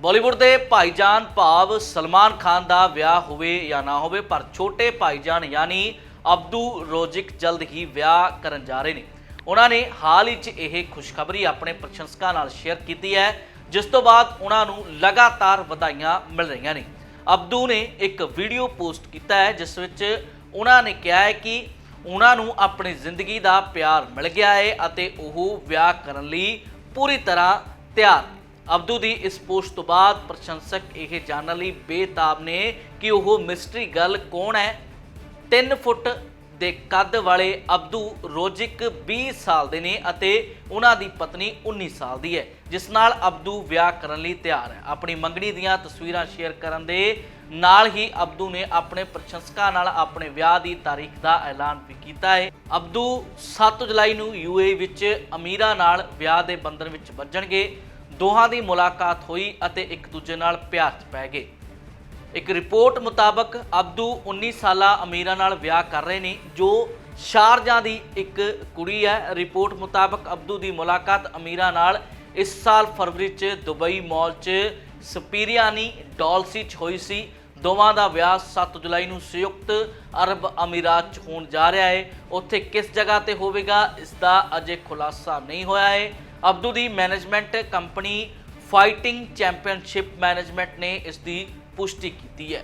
ਬਾਲੀਵੁੱਡ ਦੇ ਭਾਈਜਾਨ ਭਾਵ ਸਲਮਾਨ ਖਾਨ ਦਾ ਵਿਆਹ ਹੋਵੇ ਜਾਂ ਨਾ ਹੋਵੇ, ਪਰ ਛੋਟੇ ਭਾਈਜਾਨ ਯਾਨੀ ਅਬਦੂ ਰੋਜ਼ਿਕ ਜਲਦ ਹੀ ਵਿਆਹ ਕਰਨ ਜਾ ਰਹੇ ਨੇ। ਉਹਨਾਂ ਨੇ ਹਾਲ ਹੀ 'ਚ ਇਹ ਖੁਸ਼ਖਬਰੀ ਆਪਣੇ ਪ੍ਰਸ਼ੰਸਕਾਂ ਨਾਲ ਸ਼ੇਅਰ ਕੀਤੀ ਹੈ, ਜਿਸ ਤੋਂ ਬਾਅਦ ਉਹਨਾਂ ਨੂੰ ਲਗਾਤਾਰ ਵਧਾਈਆਂ ਮਿਲ ਰਹੀਆਂ ਨੇ। ਅਬਦੂ ਨੇ ਇੱਕ ਵੀਡੀਓ ਪੋਸਟ ਕੀਤਾ ਹੈ, ਜਿਸ ਵਿੱਚ ਉਹਨਾਂ ਨੇ ਕਿਹਾ ਹੈ ਕਿ ਉਹਨਾਂ ਨੂੰ ਆਪਣੀ ਜ਼ਿੰਦਗੀ ਦਾ ਪਿਆਰ ਮਿਲ ਗਿਆ ਹੈ ਅਤੇ ਉਹ ਵਿਆਹ ਕਰਨ ਲਈ ਪੂਰੀ ਤਰ੍ਹਾਂ ਤਿਆਰ ਅਬਦੂ ਦੀ ਇਸ ਪੋਸਟ ਤੋਂ ਬਾਅਦ ਪ੍ਰਸ਼ੰਸਕ ਇਹ ਜਾਣਨ ਲਈ ਬੇਤਾਬ ਨੇ ਕਿ ਉਹ ਮਿਸਟਰੀ ਗਰਲ ਕੌਣ ਹੈ? 3 ਫੁੱਟ ਦੇ ਕੱਦ ਵਾਲੇ ਅਬਦੂ ਰੋਜ਼ਿਕ 20 ਸਾਲ ਦੇ ਨੇ ਅਤੇ ਉਹਨਾਂ ਦੀ ਪਤਨੀ 19 ਸਾਲ ਦੀ ਹੈ, ਜਿਸ ਨਾਲ ਅਬਦੂ ਵਿਆਹ ਕਰਨ ਲਈ ਤਿਆਰ ਹੈ। ਆਪਣੀ ਮੰਗਣੀ ਦੀਆਂ ਤਸਵੀਰਾਂ ਸ਼ੇਅਰ ਕਰਨ ਦੇ ਨਾਲ ਹੀ ਅਬਦੂ ਨੇ ਆਪਣੇ ਪ੍ਰਸ਼ੰਸਕਾਂ ਨਾਲ ਆਪਣੇ ਵਿਆਹ ਦੀ ਤਾਰੀਖ ਦਾ ਐਲਾਨ ਵੀ ਕੀਤਾ ਹੈ। ਅਬਦੂ 7 ਜੁਲਾਈ ਨੂੰ ਯੂਏ ਵਿੱਚ ਅਮੀਰਾ ਨਾਲ ਵਿਆਹ ਦੇ ਬੰਧਨ ਵਿੱਚ ਵੱਜਣਗੇ। ਦੋਹਾਂ ਦੀ ਮੁਲਾਕਾਤ ਹੋਈ ਅਤੇ ਇੱਕ ਦੂਜੇ ਨਾਲ ਪਿਆਰ 'ਚ ਪੈ ਗਏ। ਇੱਕ ਰਿਪੋਰਟ ਮੁਤਾਬਕ ਅਬਦੂ 19 ਸਾਲਾ ਅਮੀਰਾ ਨਾਲ ਵਿਆਹ ਕਰ ਰਹੇ ਨੇ, ਜੋ ਸ਼ਾਰਜਾ ਦੀ ਇੱਕ ਕੁੜੀ ਹੈ। ਰਿਪੋਰਟ ਮੁਤਾਬਕ ਅਬਦੂ ਦੀ ਮੁਲਾਕਾਤ ਅਮੀਰਾ ਨਾਲ ਇਸ ਸਾਲ ਫਰਵਰੀ 'ਚ ਦੁਬਈ ਮਾਲ 'ਚ ਸਪੀਰੀਆਨੀ ਡਾਲਸੀ 'ਚ ਹੋਈ ਸੀ। ਦੋਵਾਂ ਦਾ ਵਿਆਹ 7 ਜੁਲਾਈ ਨੂੰ ਸੰਯੁਕਤ ਅਰਬ ਅਮੀਰਾਤ 'ਚ ਹੋਣ ਜਾ ਰਿਹਾ ਹੈ। ਉੱਥੇ ਕਿਸ ਜਗ੍ਹਾ ਤੇ ਹੋਵੇਗਾ, ਇਸ ਦਾ ਅਜੇ ਖੁਲਾਸਾ ਨਹੀਂ ਹੋਇਆ ਹੈ। ਅਬਦੂ ਦੀ management company fighting championship management ਨੇ ਇਸ ਦੀ ਪੁਸ਼ਟੀ ਕੀਤੀ ਹੈ।